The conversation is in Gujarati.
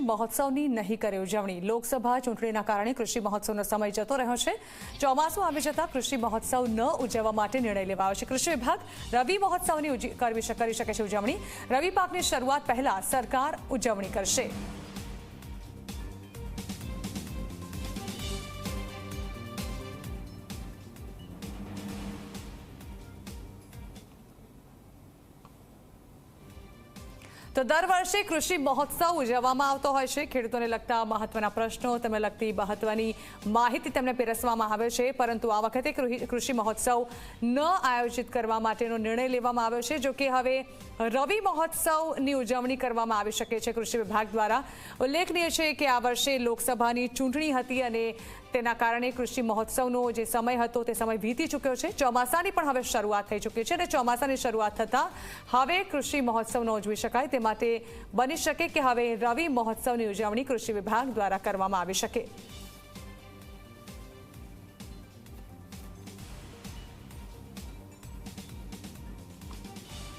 મહોત્સવની નહીં કરે ઉજવણી. લોકસભા ચૂંટણીના કારણે કૃષિ મહોત્સવનો સમય જતો રહ્યો છે. ચોમાસું આવી જતા કૃષિ મહોત્સવ ન ઉજવવા માટે નિર્ણય લેવાયો છે. કૃષિ વિભાગ રવિ મહોત્સવની કરી શકે છે ઉજવણી. રવિ પાકની શરૂઆત પહેલા સરકાર ઉજવણી કરશે. તો દર વર્ષે કૃષિ મહોત્સવ ઉજવવામાં આવતો હોય છે. ખેડૂતોને લગતા મહત્વના પ્રશ્નો, તેમને લગતી મહત્વની માહિતી તેમને પીરસવામાં આવે છે. પરંતુ આ વખતે કૃષિ મહોત્સવ ન આયોજિત કરવા માટેનો નિર્ણય લેવામાં આવ્યો છે. જો કે હવે રવિ મહોત્સવની ઉજવણી કરવામાં આવી શકે છે. કૃષિ વિભાગ દ્વારા ઉલ્લેખનીય છે કે આ વર્ષે લોકસભાની ચૂંટણી હતી અને તેના કારણે કૃષિ મહોત્સવનો જે સમય હતો તે સમય વીતી ચૂક્યો છે. ચોમાસાની પણ હવે શરૂઆત થઈ ચૂકી છે અને ચોમાસાની શરૂઆત થતાં હવે કૃષિ મહોત્સવ ન ઉજવી શકાય. તે માટે બની શકે કે હવે રવિ મહોત્સવની ઉજવણી કૃષિ વિભાગ દ્વારા કરવામાં આવી શકે.